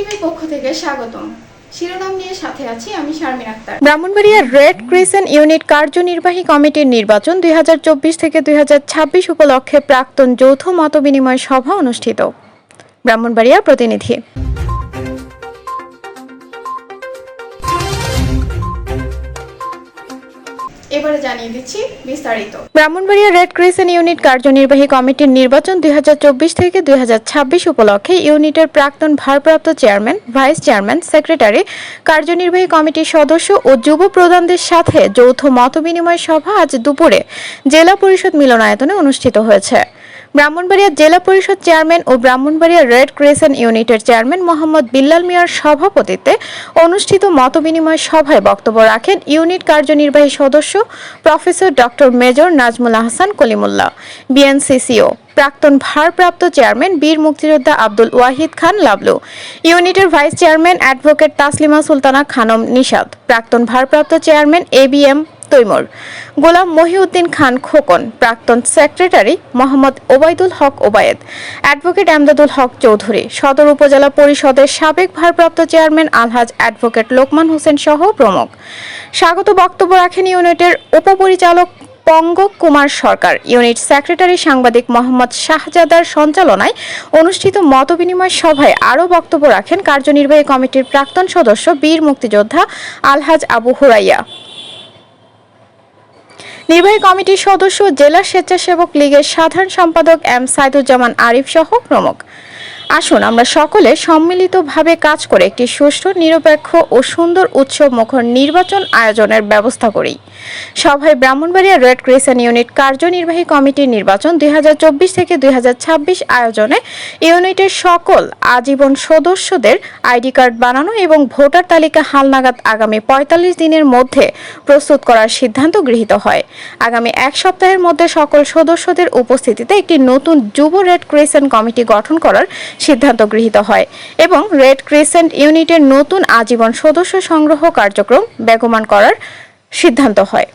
টিভির পক্ষ থেকে স্বাগতম। শিরোনাম নিয়ে সাথে আছি আমি Sharmin Akter. Brahmanbaria red crescent unit কার্যনির্বাহী কমিটির নির্বাচন দুই হাজার চব্বিশ থেকে দুই হাজার ছাব্বিশ উপলক্ষে প্রাক্তন যৌথ মতবিনিময় সভা অনুষ্ঠিত। ব্রাহ্মণবাড়িয়া প্রতিনিধি। এবারে জানিয়ে দিচ্ছি বিস্তারিত। ব্রাহ্মণবাড়িয়া রেড ক্রিসেন্ট ইউনিট কার্যনির্বাহী কমিটির নির্বাচন দুই হাজার চব্বিশ থেকে দুই হাজার ছাব্বিশ উপলক্ষে ইউনিটের প্রাক্তন ভারপ্রাপ্ত চেয়ারম্যান, ভাইস চেয়ারম্যান, সেক্রেটারি, কার্যনির্বাহী কমিটির সদস্য ও যুব প্রধানদের সাথে যৌথ মতবিনিময় সভা আজ দুপুরে জেলা পরিষদ মিলনায়তনে অনুষ্ঠিত হয়েছে। ব্রাহ্মণবাড়িয়া জেলা পরিষদ চেয়ারম্যান ও ব্রাহ্মণবাড়িয়া রেড ক্রিসেন্ট ইউনিটের চেয়ারম্যান মোহাম্মদ বিল্লাল মিয়ার সভাপতিত্বে অনুষ্ঠিত মতবিনিময় সভায় বক্তব্য রাখেন ইউনিট কার্যনির্বাহী সদস্য professor doctor major Nazmul Ahsan Kalimullah, BNCCO, প্রাক্তন ভারপ্রাপ্ত চেয়ারম্যান বীর মুক্তিযোদ্ধা আব্দুল ওয়াহিদ খান লাবলু, ইউনিটের vice chairman advocate Taslima Sultana Khanam Nishad প্রাক্তন ভারপ্রাপ্ত chairman A B M Taimur. Golam Mohiuddin Khan Khokon, প্রাক্তন সেক্রেটারি মোহাম্মদ ওবায়দুল হক ওবায়েদ, অ্যাডভোকেট আমদাদুল হক চৌধুরী, সদর উপজেলা পরিষদের সাবেক ভারপ্রাপ্ত চেয়ারম্যান আলহাজ অ্যাডভোকেট লোকমান হোসেন সহ প্রমুখ। স্বাগত বক্তব্য রাখেন ইউনিটের উপপরিচালক পঙ্গ কুমার সরকার। ইউনিট সেক্রেটারি সাংবাদিক মোহাম্মদ শাহজাদার সঞ্চালনায় অনুষ্ঠিত মতবিনিময় সভায় আরও বক্তব্য রাখেন কার্যনির্বাহী কমিটির প্রাক্তন সদস্য বীর মুক্তিযোদ্ধা আলহাজ আবু হুরাইয়া। নির্বাহী কমিটির সদস্য জেলা স্বেচ্ছাসেবক লীগের সাধারণ সম্পাদক এম সাইদুজ্জামান আরিফ সহ প্রমুখ। আসুন, আমরা সকলে সম্মিলিতভাবে কাজ করে একটি সুষ্ঠু, নিরপেক্ষ ও সুন্দর উৎসব মুখর নির্বাচন আয়োজনের ব্যবস্থা করি। সভায় ব্রাহ্মণবাড়িয়া রেড ক্রিসেন্ট ইউনিট কার্যনির্বাহী কমিটির নির্বাচন দুই থেকে দুই আয়োজনে ইউনিটের সকল আজীবন সদস্যদের আইডি কার্ড বানানো এবং ভোটার তালিকা হালনাগাদ আগামী পঁয়তাল্লিশ দিনের মধ্যে প্রস্তুত করার সিদ্ধান্ত গৃহীত হয়। আগামী এক সপ্তাহের মধ্যে সকল সদস্যদের উপস্থিতিতে একটি নতুন যুব রেড ক্রিসেন্ট কমিটি গঠন করার সিদ্ধান্ত গৃহীত হয় এবং রেড ক্রিসেন্ট ইউনিটের নতুন আজীবন সদস্য সংগ্রহ কার্যক্রম বেগমান করার সিদ্ধান্ত হয়।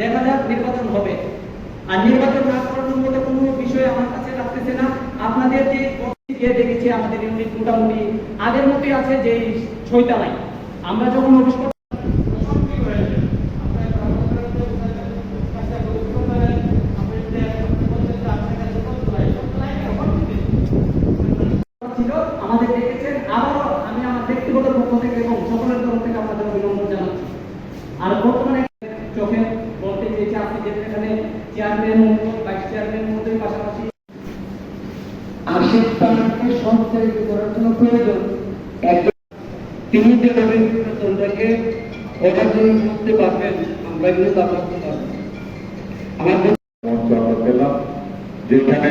দেখা যাক নির্বাচন হবে। আর নির্বাচন কোনো বিষয় আমার কাছে না। আপনাদের যে আমাদের ইউনিট মোটামুটি আগের মতোই আছে যে ছয়টা আমরা যখন অফিস ছিল, আমাদের দেখেছেন, আবারও আমি আমার ব্যক্তিগত পক্ষ থেকে এবং সকলের তরফ থেকে আপনাদের অভিনন্দন জানাচ্ছি। আর বর্তমানে চোখে বলতে চেয়েছি আপনি যে এখানে চেয়ারম্যান ভাইস চেয়ারম্যান মতোই পাশাপাশি সঞ্চালিত করার জন্য প্রয়োজন তিনি যে রবীন্দ্রনাথকে অর্জন করতে পারবেন, আমরা কিন্তু তা করতে আমাদের পেলাম। যেখানে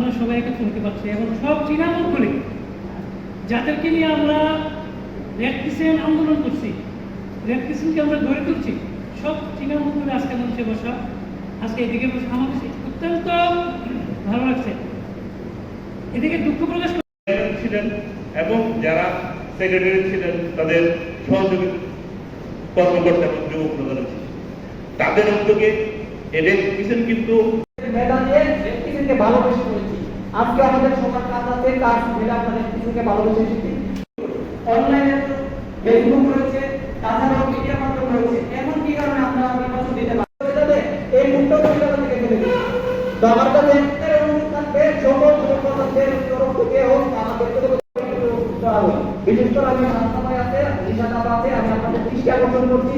আমরা সবাই একা শুনতে পাচ্ছি এবং সব চীনামুখগুলি যাদেরকে নিয়ে আমরা রেড আন্দোলন করছি, রেড আমরা গড়ে তুলছি, সব চীনামুখগুলি আজকে মঞ্চে বসা। আজকে এদিকে বসে আমাকে অত্যন্ত ভালো লাগছে। এদিকে দুঃখ প্রকাশ ছিলেন এবং যারা সেক্রেটারি ছিলেন, তাদের সহযোগী কর্মকর্তা এবং যুব প্রধান তাদের উদ্যোগে এদের কিচেন কিন্তু মেধা ভালোবেসে করেছি আজকে আমাদের সবার কাজ আছে কাজ মিলে আমরা ব্যক্তিকে ভালোবেসে এসেছি। অনলাইনে ফেসবুক রয়েছে, তাছাড়াও মিডিয়া মাধ্যম রয়েছে। এখন কি কারণে আমরা নির্বাচন দিতে পারি? এই মুক্ত পরিষদ থেকে ফেলে তো আমার কাছে একটাই অনুরোধ থাকবে, সকল যুবকদের তরফ থেকে হোক, আমাদের। বিশেষ করে আমি হাসপাতালে আছে নিশাদ আছে, আমি আপনাদের দৃষ্টি আকর্ষণ করছি।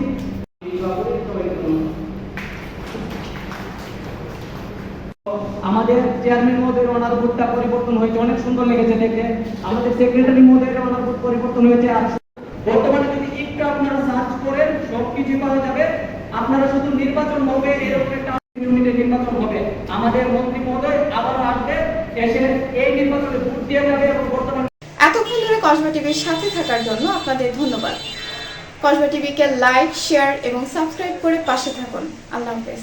আমাদের চেয়ারম্যান মহোদয়ের ওনার বুথটা পরিবর্তন হয়েছে, অনেক সুন্দর লেগেছে দেখতে। আমাদের সেক্রেটারি মহোদয়ের ওনার বুথ পরিবর্তন হয়েছে বর্তমানে যদি একটু আপনারা সার্চ সবকিছু পাওয়া যাবে। আপনারা শুধু নির্বাচন হবে, এরকম একটা ইউনিটের নির্বাচন হবে। আমাদের মন্ত্রী মহোদয় আবার আসবে, এসে এই নির্বাচনে ভোট দিয়ে যাবে এবং বর্তমান এতক্ষণ ধরে কসবা টিভির সাথে থাকার জন্য আপনাদের ধন্যবাদ। কসবা টিভিকে লাইক, শেয়ার এবং সাবস্ক্রাইব করে পাশে থাকুন। আল্লাহ হাফেজ।